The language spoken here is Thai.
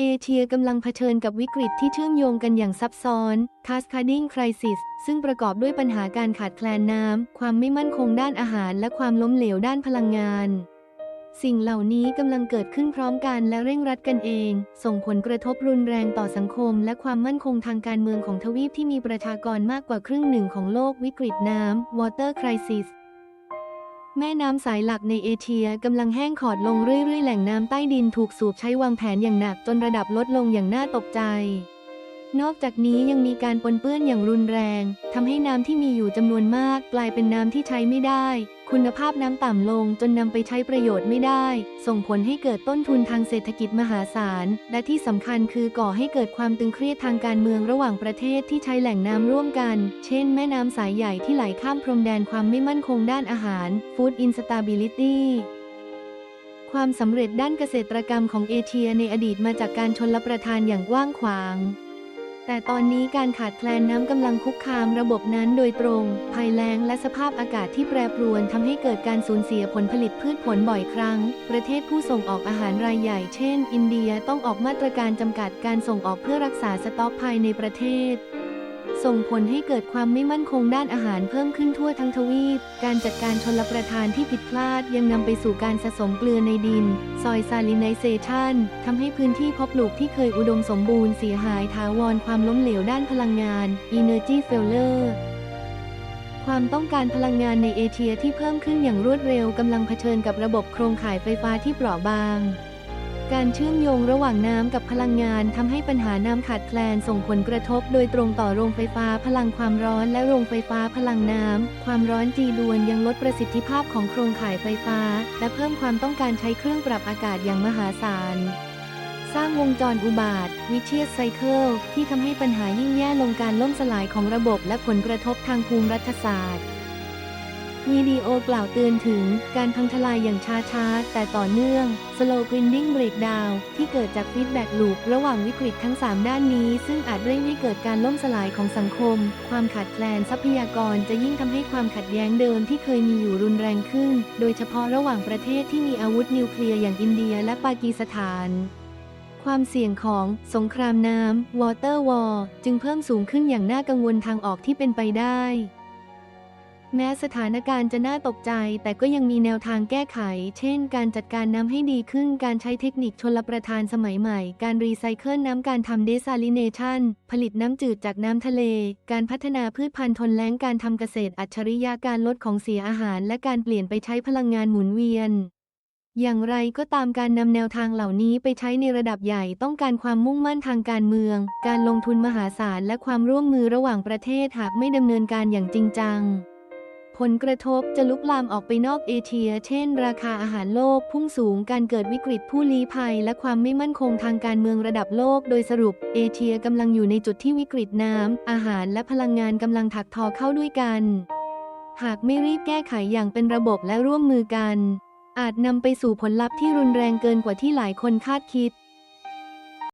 เอเชียกำลังเผชิญกับวิกฤตที่เชื่อมโยงกันอย่างซับซ้อน Cascading Crisis ซึ่งประกอบด้วยปัญหาการขาดแคลนน้ำ ความไม่มั่นคงด้านอาหาร และความล้มเหลวด้านพลังงาน สิ่งเหล่านี้กำลังเกิดขึ้นพร้อมกันและเร่งรัดกันเอง ส่งผลกระทบรุนแรงต่อสังคม และความมั่นคงทางการเมืองของทวีปที่มีประชากรมากกว่าครึ่งหนึ่งของโลกวิกฤตน้ำ Water Crisis แม่น้ำสายหลักในเอเชียกำลังแห้งขอดลงเรื่อยๆ แหล่งน้ำใต้ดินถูกสูบใช้วางแผนอย่างหนักจนระดับลดลงอย่างน่าตกใจ นอกจากนี้ยังมีการปนเปื้อนอย่างรุนแรงทำให้น้ำที่มีอยู่จำนวนมาก กลายเป็นน้ำที่ใช้ไม่ได้ คุณภาพน้ำต่ำลงจนนำไปใช้ประโยชน์ไม่ได้ ส่งผลให้เกิดต้นทุนทางเศรษฐกิจมหาศาล และที่สำคัญคือก่อให้เกิดความตึงเครียดทางการเมืองระหว่างประเทศที่ใช้แหล่งน้ำร่วมกัน เช่นแม่น้ำสายใหญ่ที่ไหลข้ามพรมแดนความไม่มั่นคงด้านอาหาร Food Instability ความสำเร็จด้านเกษตรกรรมของเอเชียในอดีตมาจากการชนรับประทานอย่างกว้างขวาง แต่ตอนนี้การขาดแคลนน้ำกำลังคุกคามระบบนั้นโดยตรง ภัยแล้งและสภาพอากาศที่แปรปรวนทำให้เกิดการสูญเสียผลผลิตพืชผลบ่อยครั้ง ประเทศผู้ส่งออกอาหารรายใหญ่เช่น อินเดียต้องออกมาตรการจำกัดการส่งออกเพื่อรักษาสต็อกภายในประเทศ ส่งผลให้เกิดความไม่มั่นคงด้านอาหารเพิ่มขึ้นทั่วทั้งทวีป การจัดการชนรับประทานที่ผิดพลาดยังนำไปสู่การสะสมเกลือในดิน ซอยซาลิไนเซชันทำให้พื้นที่เพาะปลูกที่เคยอุดมสมบูรณ์เสียหายถาวรความล้มเหลวด้านพลังงาน Energy Failure ความต้องการพลังงานในเอเชียที่เพิ่มขึ้นอย่างรวดเร็วกำลังเผชิญกับระบบโครงข่ายไฟฟ้าที่เปราะบาง การเชื่อมโยงระหว่างน้ำกับพลังงานทำให้ปัญหาน้ำขาดแคลนส่งผลกระทบโดยตรงต่อโรงไฟฟ้าพลังความร้อนและโรงไฟฟ้าพลังน้ำ ความร้อนจีดวนยังลดประสิทธิภาพของโครงข่ายไฟฟ้า และเพิ่มความต้องการใช้เครื่องปรับอากาศอย่างมหาศาล สร้างวงจรอุบาทวิเชียไซเคิลที่ทำให้ปัญหายิ่งแย่ลงการล่มสลายของระบบและผลกระทบทางภูมิรัฐศาสตร์ วิดีโอกล่าวเตือนถึงการพังทลายอย่างช้าๆ แต่ต่อเนื่อง slow grinding breakdown ที่เกิดจากฟีดแบ็กลูประหว่างวิกฤตทั้ง 3 ด้านนี้ ซึ่งอาจเร่งให้เกิดการล่มสลายของสังคม ความขาดแคลนทรัพยากรจะยิ่งทำให้ความขัดแย้งเดิมที่เคยมีอยู่รุนแรงขึ้น โดยเฉพาะระหว่างประเทศที่มีอาวุธนิวเคลียร์อย่างอินเดียและปากีสถานความเสี่ยงของสงครามน้ำ water war จึงเพิ่มสูงขึ้นอย่างน่ากังวลทางออกที่เป็นไปได้ แม้สถานการณ์จะน่าตกใจ แต่ก็ยังมีแนวทางแก้ไข เช่น การจัดการน้ำให้ดีขึ้น การใช้เทคนิคชนลประทานสมัยใหม่ การรีไซเคิลน้ำการทำเดซาลิเนชันผลิตน้ำจืดจากน้ำทะเล การพัฒนาพืชพันธุ์ทนแล้ง การทำเกษตรอัจฉริยะ การลดของเสียอาหาร และการเปลี่ยนไปใช้พลังงานหมุนเวียนอย่างไรก็ตามการนำแนวทางเหล่านี้ไปใช้ในระดับใหญ่ต้องการความมุ่งมั่นทางการเมือง การลงทุนมหาศาลและความร่วมมือระหว่างประเทศหากไม่ดำเนินการอย่างจริงจัง ผลกระทบจะลุกลามออกไปนอกเอเชีย เช่น ราคาอาหารโลกพุ่งสูง การเกิดวิกฤตผู้ลี้ภัย และความไม่มั่นคงทางการเมืองระดับโลก โดยสรุป เอเชียกำลังอยู่ในจุดที่วิกฤตน้ำ อาหารและพลังงานกำลังถักทอเข้าด้วยกัน หากไม่รีบแก้ไขอย่างเป็นระบบและร่วมมือกัน อาจนำไปสู่ผลลัพธ์ที่รุนแรงเกินกว่าที่หลายคนคาดคิด